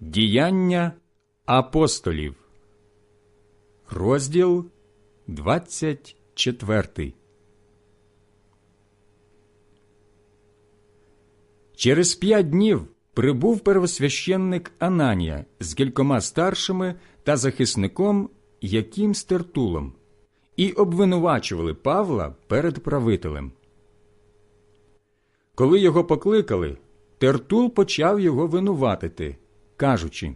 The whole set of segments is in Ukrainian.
Діяння апостолів, розділ 24. Через п'ять днів прибув первосвященник Ананія з кількома старшими та захисником Яким Стертулом і обвинувачували Павла перед правителем. Коли його покликали, Тертул почав його винуватити, кажучи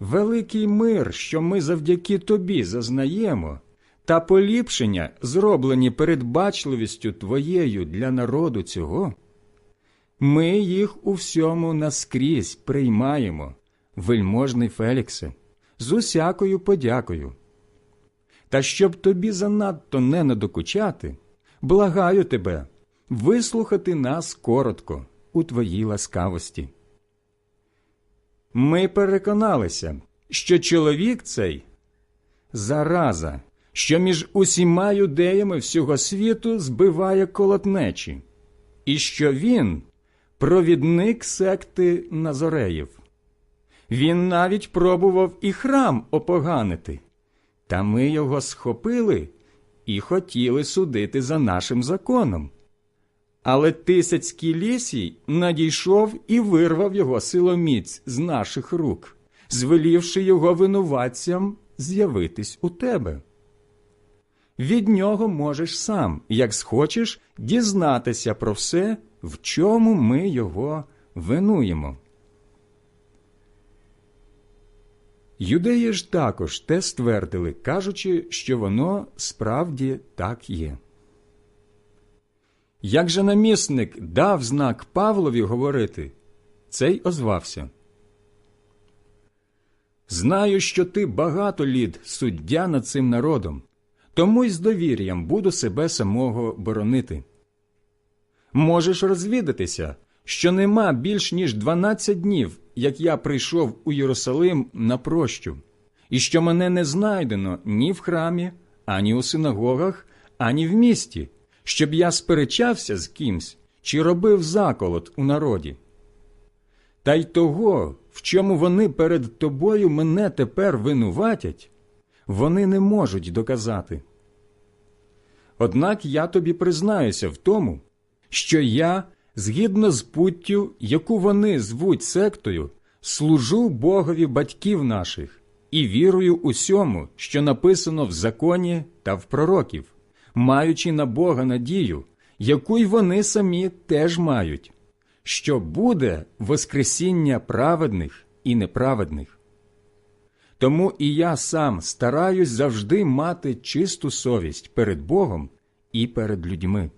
Великий мир, що ми завдяки тобі зазнаємо, та поліпшення, зроблені передбачливістю твоєю для народу цього, ми їх у всьому наскрізь приймаємо, вельможний Феліксе, з усякою подякою. Та щоб тобі занадто не надокучати, благаю тебе вислухати нас коротко у твоїй ласкавості. Ми переконалися, що чоловік цей зараза, що між усіма юдеями всього світу збиває колотнечі, і що він провідник секти Назореїв. Він навіть пробував і храм опоганити, та ми його схопили і хотіли судити за нашим законом. Але тисяцький лісій надійшов і вирвав його силоміць з наших рук, звелівши його винуватцям з'явитись у тебе. Від нього можеш сам, як схочеш, дізнатися про все, в чому ми його винуємо. Юдеї ж також те ствердили, кажучи, що воно справді так є. Як же намісник дав знак Павлові говорити, цей озвався. Знаю, що ти багато літ суддя над цим народом, тому й з довір'ям буду себе самого боронити. Можеш розвідатися, що нема більш ніж дванадцять днів, як я прийшов у Єрусалим на прощу, і що мене не знайдено ні в храмі, ані у синагогах, ані в місті, щоб я сперечався з кимсь чи робив заколот у народі. Та й того, в чому вони перед тобою мене тепер винуватять, вони не можуть доказати. Однак я тобі признаюся в тому, що я, згідно з путтю, яку вони звуть сектою, служу Богові батьків наших і вірую усьому, що написано в законі та в пророків, маючи на Бога надію, яку й вони самі теж мають, що буде Воскресіння праведних і неправедних. Тому і я сам стараюсь завжди мати чисту совість перед Богом і перед людьми.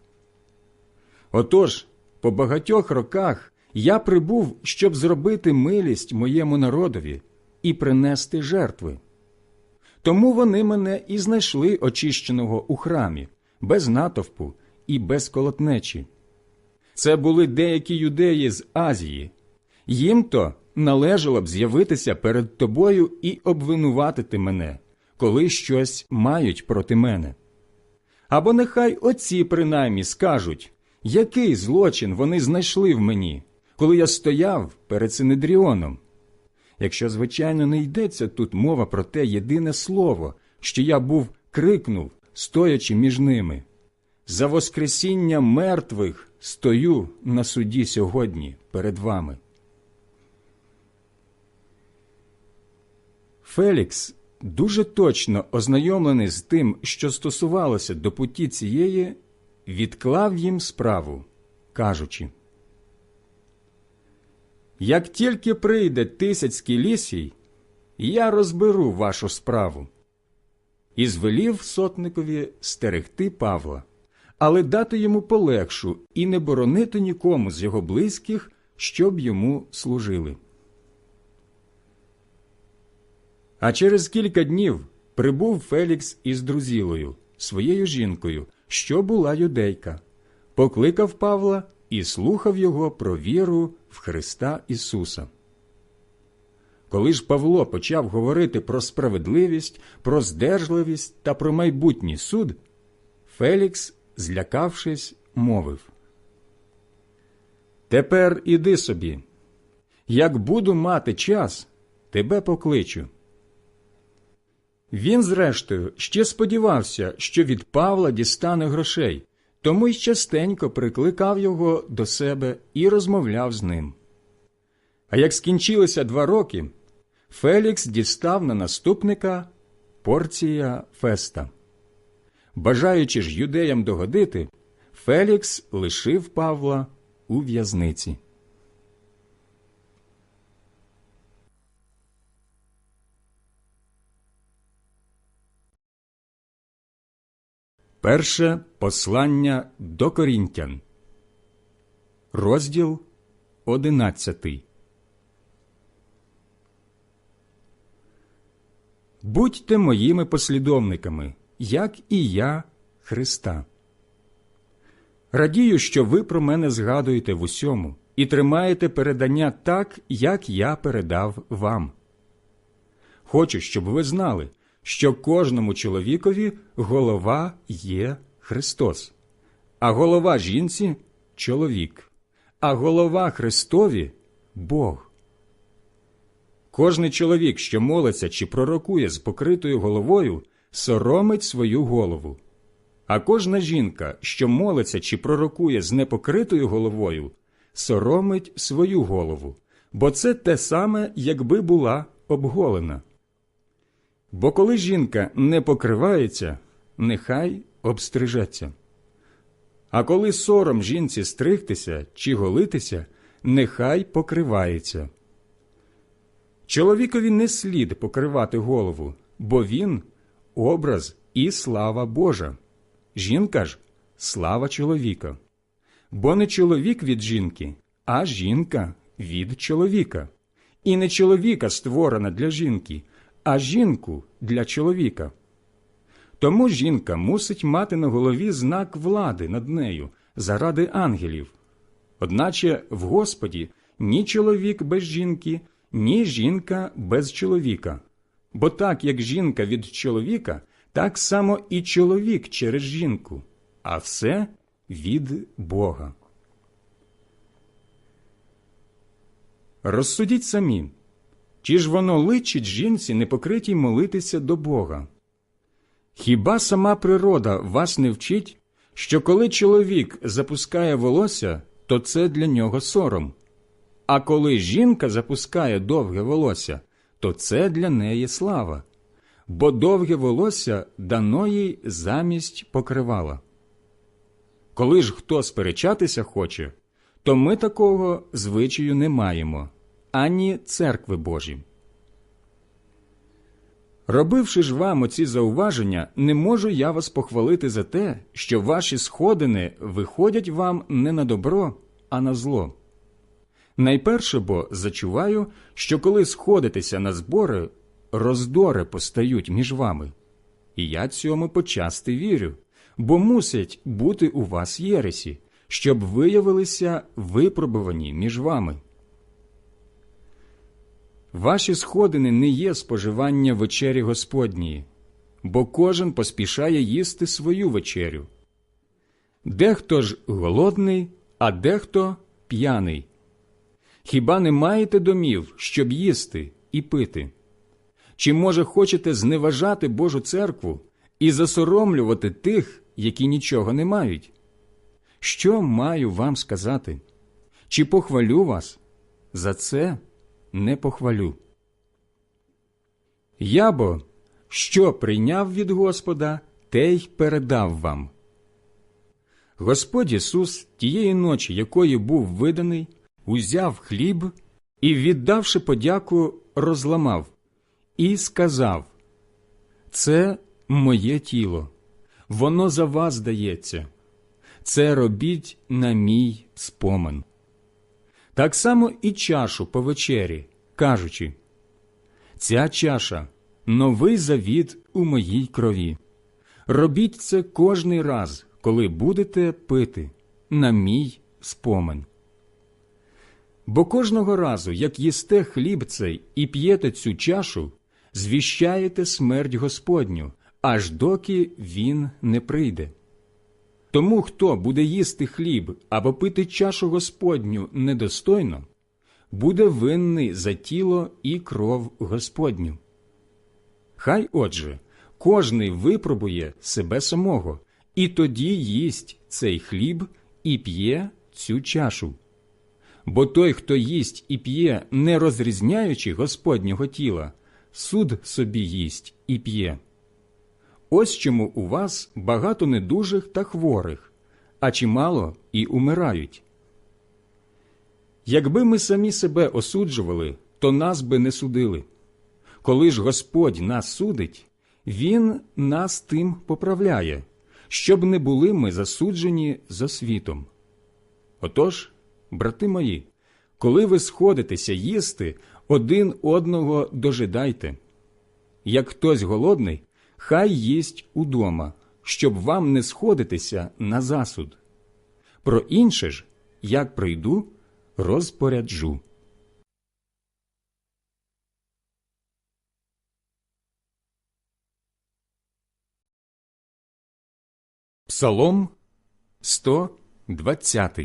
Отож, по багатьох роках я прибув, щоб зробити милість моєму народові і принести жертви. Тому вони мене і знайшли очищеного у храмі, без натовпу і без колотнечі. Це були деякі юдеї з Азії. Їм то належало б з'явитися перед тобою і обвинуватити мене, коли щось мають проти мене. Або нехай оці принаймні скажуть, який злочин вони знайшли в мені, коли я стояв перед Синедріоном. Якщо, звичайно, не йдеться тут мова про те єдине слово, що я був крикнув, стоячи між ними. За Воскресіння мертвих стою на суді сьогодні перед вами. Фелікс, дуже точно ознайомлений з тим, що стосувалося до путі цієї, відклав їм справу, кажучи Як тільки прийде тисяцький лісій, я розберу вашу справу. І звелів сотникові стерегти Павла, але дати йому полегшу і не боронити нікому з його близьких, щоб йому служили. А через кілька днів прибув Фелікс із друзілою, своєю жінкою, що була юдейка, покликав Павла і слухав його про віру в Христа Ісуса. Коли ж Павло почав говорити про справедливість, про здержливість та про майбутній суд, Фелікс, злякавшись, мовив Тепер іди собі. Як буду мати час, тебе покличу. Він, зрештою, ще сподівався, що від Павла дістане грошей, тому й частенько прикликав його до себе і розмовляв з ним. А як скінчилися два роки, Фелікс дістав на наступника порція феста. Бажаючи ж юдеям догодити, Фелікс лишив Павла у в'язниці. Перше послання до Корінтян, розділ одинадцятий. Будьте моїми послідовниками, як і я Христа. Радію, що ви про мене згадуєте в усьому і тримаєте передання так, як я передав вам. Хочу, щоб ви знали, що кожному чоловікові голова є Христос, а голова жінці чоловік, а голова Христові Бог. Кожний чоловік, що молиться чи пророкує з покритою головою, соромить свою голову. А кожна жінка, що молиться чи пророкує з непокритою головою, соромить свою голову, бо це те саме, якби була обголена. Бо коли жінка не покривається, нехай обстрижеться. А коли сором жінці стригтися чи голитися, нехай покривається. Чоловікові не слід покривати голову, бо він образ і слава Божа. Жінка ж слава чоловіка. Бо не чоловік від жінки, а жінка від чоловіка. І не чоловіка створена для жінки, а жінку для чоловіка. Тому жінка мусить мати на голові знак влади над нею заради ангелів. Одначе в Господі ні чоловік без жінки, ні жінка без чоловіка. Бо так як жінка від чоловіка, так само і чоловік через жінку, а все від Бога. Розсудіть самі, чи ж воно личить жінці непокритій молитися до Бога? Хіба сама природа вас не вчить, що коли чоловік запускає волосся, то це для нього сором, а коли жінка запускає довге волосся, то це для неї слава, бо довге волосся дано їй замість покривала. Коли ж хто сперечатися хоче, то ми такого звичаю не маємо, ані церкви Божі. Робивши ж вам оці зауваження, не можу я вас похвалити за те, що ваші сходини виходять вам не на добро, а на зло. Найперше бо зачуваю, що коли сходитеся на збори, роздори постають між вами. І я цьому почасти вірю, бо мусять бути у вас єресі, щоб виявилися випробувані між вами. Ваші сходини не є споживання вечері Господньої, бо кожен поспішає їсти свою вечерю. Дехто ж голодний, а дехто п'яний. Хіба не маєте домів, щоб їсти і пити? Чи, може, хочете зневажати Божу церкву і засоромлювати тих, які нічого не мають? Що маю вам сказати? Чи похвалю вас? За це не похвалю. Я бо, що прийняв від Господа, те й передав вам. Господь Ісус тієї ночі, якої був виданий, узяв хліб і, віддавши подяку, розламав, і сказав Це моє тіло, воно за вас дається. Це робіть на мій спомин. Так само і чашу по вечері, кажучи Ця чаша новий завіт у моїй крові. Робіть це кожний раз, коли будете пити на мій спомин. Бо кожного разу, як їсте хліб цей і п'єте цю чашу, звіщаєте смерть Господню, аж доки він не прийде. Тому, хто буде їсти хліб або пити чашу Господню недостойно, буде винний за тіло і кров Господню. Хай отже, кожний випробує себе самого, і тоді їсть цей хліб і п'є цю чашу. Бо той, хто їсть і п'є, не розрізняючи Господнього тіла, суд собі їсть і п'є. Ось чому у вас багато недужих та хворих, а чимало і умирають. Якби ми самі себе осуджували, то нас би не судили. Коли ж Господь нас судить, Він нас тим поправляє, щоб не були ми засуджені за світом. Отож, брати мої, коли ви сходитеся їсти, один одного дожидайте. Як хтось голодний, хай їсть удома, щоб вам не сходитися на засуд. Про інше ж, як прийду, розпоряджу. Псалом 120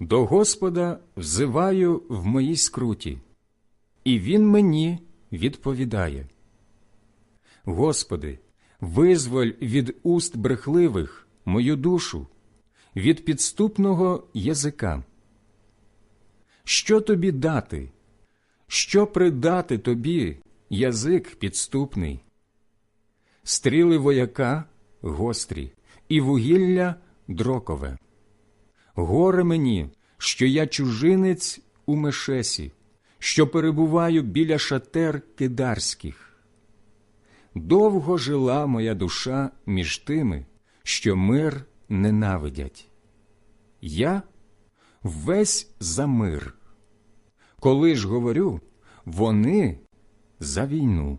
До Господа взиваю в моїй скруті, і Він мені відповідає. Господи, визволь від уст брехливих мою душу, від підступного язика. Що тобі дати? Що придати тобі язик підступний? Стріли вояка гострі, і вугілля дрокове. Горе мені, що я чужинець у мешесі, що перебуваю біля шатер кидарських. Довго жила моя душа між тими, що мир ненавидять. Я весь за мир. Коли ж говорю, вони за війну.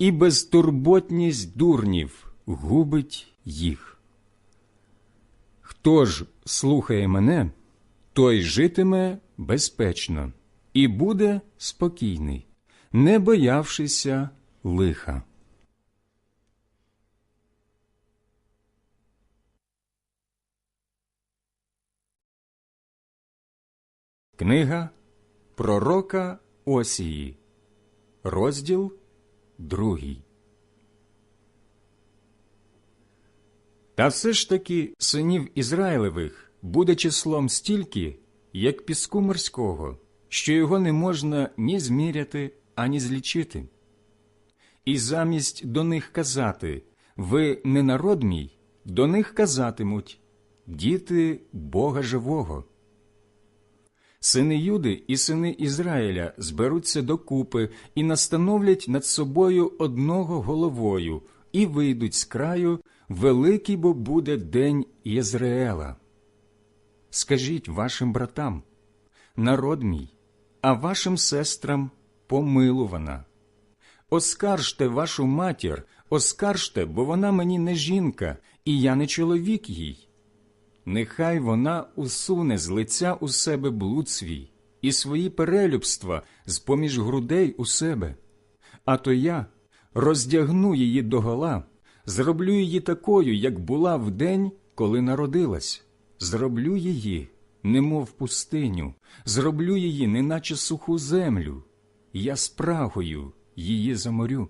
і безтурботність дурнів губить їх. Хто ж слухає мене, той житиме безпечно і буде спокійний, не боявшися лиха. Книга Пророка Осії, розділ другий. Та все ж таки синів Ізраїлевих буде числом стільки, як піску морського, що його не можна ні зміряти, ані злічити. І замість до них казати ви не народ мій, до них казатимуть діти Бога живого. Сини Юди і сини Ізраїля зберуться докупи і настановлять над собою одного головою, і вийдуть з краю, великий бо буде день Єзреела. Скажіть вашим братам, народ мій, а вашим сестрам помилувана. Оскаржте вашу матір, оскаржте, бо вона мені не жінка, і я не чоловік їй нехай вона усуне з лиця у себе блуд свій і свої перелюбства з поміж грудей у себе, а то я роздягну її догола, зроблю її такою, як була в день, коли народилась, зроблю її, немов пустиню, зроблю її, неначе суху землю, я спрагою її заморю.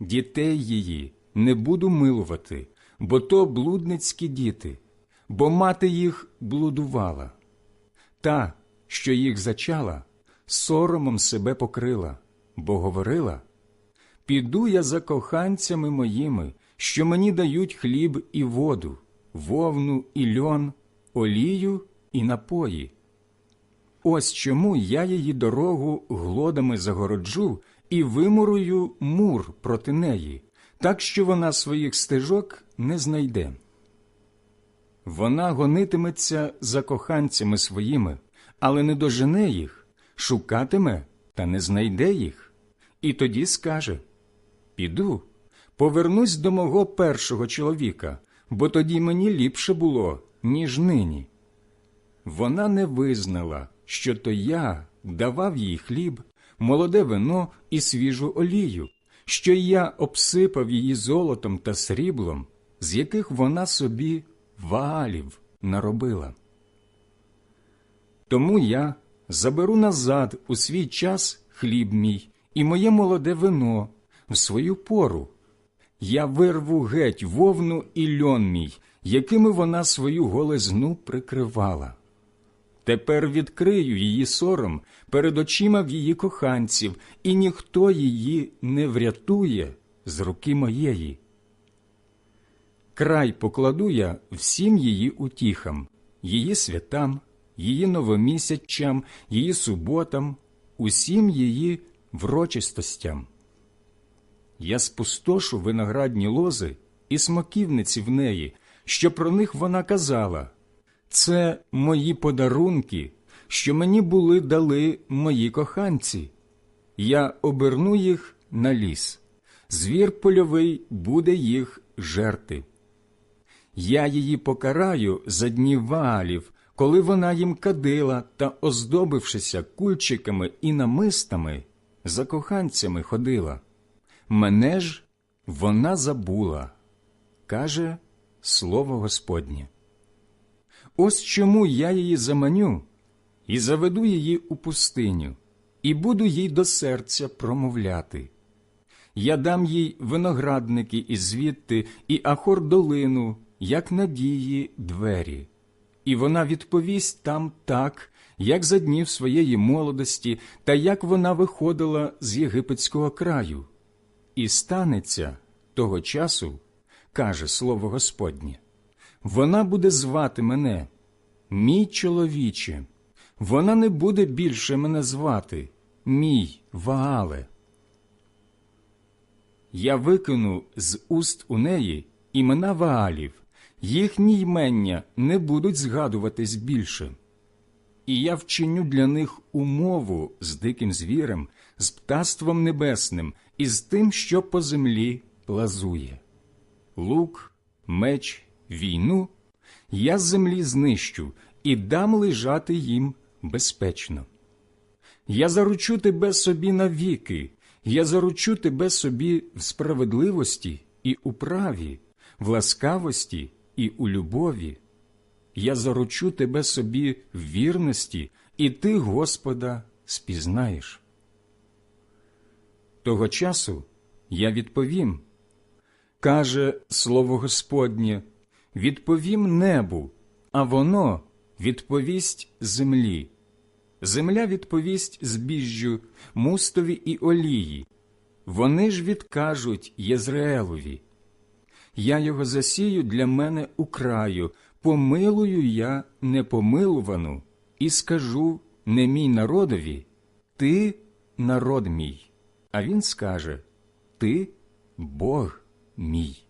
Дітей її не буду милувати, бо то блудницькі діти, бо мати їх блудувала. Та, що їх зачала, соромом себе покрила, бо говорила Піду я за коханцями моїми, що мені дають хліб і воду, вовну і льон, олію і напої. Ось чому я її дорогу глодами загороджу і вимурую мур проти неї, так що вона своїх стежок не знайде. Вона гонитиметься за коханцями своїми, але не дожене їх, шукатиме та не знайде їх. І тоді скаже Піду, повернусь до мого першого чоловіка, бо тоді мені ліпше було, ніж нині. Вона не визнала, що то я давав їй хліб, молоде вино і свіжу олію, що я обсипав її золотом та сріблом, з яких вона собі ваалів наробила. Тому я заберу назад у свій час хліб мій і моє молоде вино в свою пору. Я вирву геть вовну і льон мій, якими вона свою голезну прикривала. Тепер відкрию її сором перед очима в її коханців, і ніхто її не врятує з руки моєї. Край покладу я всім її утіхам, її святам, її новомісячам, її суботам, усім її врочистостям. Я спустошу виноградні лози і смоківниці в неї, що про них вона казала. Це мої подарунки, що мені були дали мої коханці. Я оберну їх на ліс. Звір польовий буде їх жерти. Я її покараю за днів ваалів, коли вона їм кадила та, оздобившися кульчиками і намистами, за коханцями ходила. Мене ж вона забула, каже слово Господнє. Ось чому я її заманю і заведу її у пустиню, і буду їй до серця промовляти. Я дам їй виноградники і звідти, і ахор долину, як надії двері, і вона відповість там так, як за днів своєї молодості, та як вона виходила з єгипетського краю. І станеться того часу, каже слово Господнє, вона буде звати мене, мій чоловіче, вона не буде більше мене звати, мій Ваале. Я викину з уст у неї імена Ваалів, їхні ймення не будуть згадуватись більше. І я вчиню для них умову з диким звірем, з птаством небесним і з тим, що по землі плазує. Лук, меч, війну я з землі знищу і дам лежати їм безпечно. Я заручу тебе собі навіки, я заручу тебе собі в справедливості і у праві, в ласкавості і у любові. Я заручу тебе собі в вірності, і ти, Господа, спізнаєш. Того часу я відповім, каже слово Господнє, відповім небу, а воно відповість землі. Земля відповість збіжжю, мустові і олії. Вони ж відкажуть Єзраелові. Я його засію для мене у краю, помилую я непомилувану, і скажу не мій народові, ти народ мій. А він скаже Ти Бог мій.